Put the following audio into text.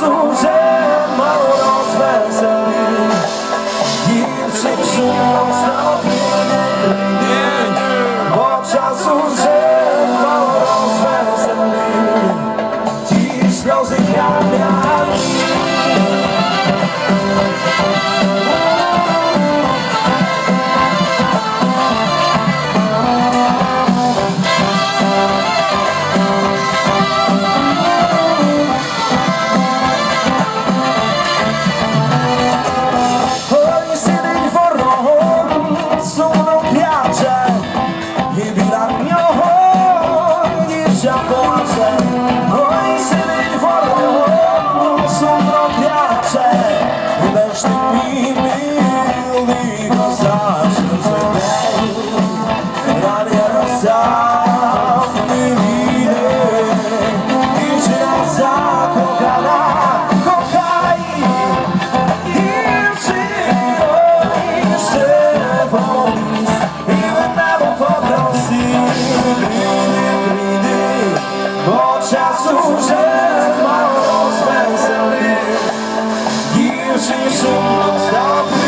часу вже мало розвесели, дівчинку. життя плаче, ой сидить ворогу, сумно пляче, де ж ти мій Music is on